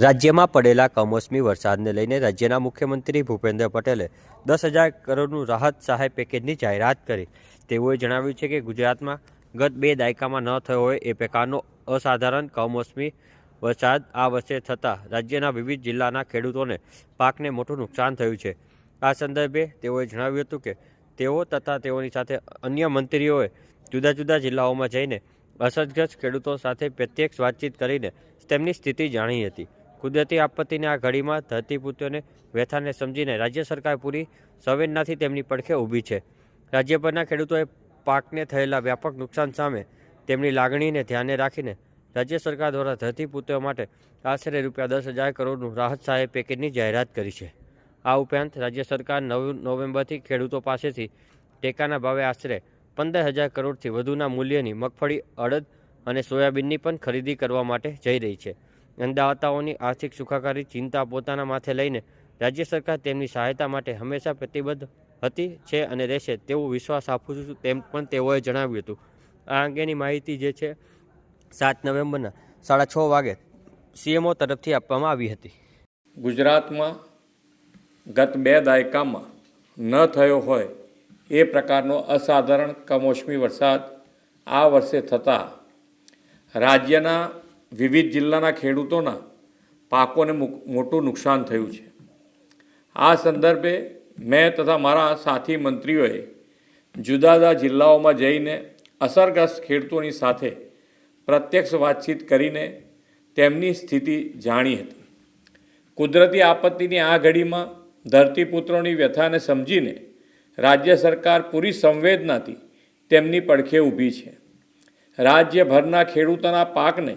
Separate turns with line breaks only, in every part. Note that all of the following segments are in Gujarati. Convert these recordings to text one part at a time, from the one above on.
રાજ્યમાં પડેલા કમોસમી વરસાદને લઈને રાજ્યના મુખ્યમંત્રી ભૂપેન્દ્ર પટેલે દસ હજાર કરોડનું રાહત સહાય પેકેજની જાહેરાત કરી. તેઓએ જણાવ્યું છે કે ગુજરાતમાં ગત બે દાયકામાં ન થયો હોય એ પ્રકારનો અસાધારણ કમોસમી વરસાદ આ વર્ષે થતાં રાજ્યના વિવિધ જિલ્લાના ખેડૂતોને પાકને મોટું નુકસાન થયું છે. આ સંદર્ભે તેઓએ જણાવ્યું હતું કે તેઓ તથા તેઓની સાથે અન્ય મંત્રીઓએ જુદા જુદા જિલ્લાઓમાં જઈને અસરગ્રસ્ત ખેડૂતો સાથે પ્રત્યક્ષ વાતચીત કરીને તેમની સ્થિતિ જાણી હતી. કુદરતી આપત્તિની આ ઘડીમાં ધરતીપુત્રોને વ્યથાને સમજીને રાજ્ય સરકાર પૂરી સંવેદનાથી તેમની પડખે ઊભી છે. રાજ્યભરના ખેડૂતોએ પાકને થયેલા વ્યાપક નુકસાન સામે તેમની લાગણીને ધ્યાને રાખીને રાજ્ય સરકાર દ્વારા ધરતીપુત્રો માટે આશરે રૂપિયા દસ હજાર કરોડનું રાહત સહાય પેકેજની જાહેરાત કરી છે. આ ઉપરાંત રાજ્ય સરકાર નવ નવેમ્બરથી ખેડૂતો પાસેથી ટેકાના ભાવે આશરે પંદર હજાર કરોડથી વધુના મૂલ્યની મગફળી, અડદ અને સોયાબીનની પણ ખરીદી કરવા માટે જઈ રહી છે. અંદાતાઓની આર્થિક સુખાકારી ચિંતા પોતાના માથે લઈને રાજ્ય સરકાર તેમની સહાયતા માટે હંમેશા પ્રતિબદ્ધ હતી છે અને રહેશે તેવો વિશ્વાસ આપું છું તેમ પણ તેઓએ જણાવ્યું હતું. આ અંગેની માહિતી જે છે, સાત નવેમ્બરના સાડા છ વાગે સીએમઓ તરફથી આપવામાં આવી હતી.
ગુજરાતમાં ગત બે દાયકામાં ન થયો હોય એ પ્રકારનો અસાધારણ કમોસમી વરસાદ આ વર્ષે થતાં રાજ્યના વિવિધ જિલ્લાના ખેડૂતોના પાકોને મોટું નુકસાન થયું છે. આ સંદર્ભે મેં તથા મારા સાથી મંત્રીઓએ જુદા જુદા જિલ્લાઓમાં જઈને અસરગ્રસ્ત ખેડૂતોની સાથે પ્રત્યક્ષ વાતચીત કરીને તેમની સ્થિતિ જાણી હતી. કુદરતી આપત્તિની આ ઘડીમાં ધરતીપુત્રોની વ્યથાને સમજીને રાજ્ય સરકાર પૂરી સંવેદનાથી તેમની પડખે ઊભી છે. રાજ્યભરના ખેડૂતોના પાકને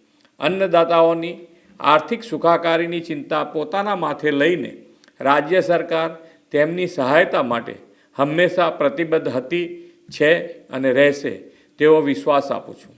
અન્નદાતાઓની આર્થિક સુખાકારીની ચિંતા પોતાના માથે લઈને રાજ્ય સરકાર તેમની સહાયતા માટે હંમેશા પ્રતિબદ્ધ હતી, છે અને રહેશે તેવો વિશ્વાસ આપું છું.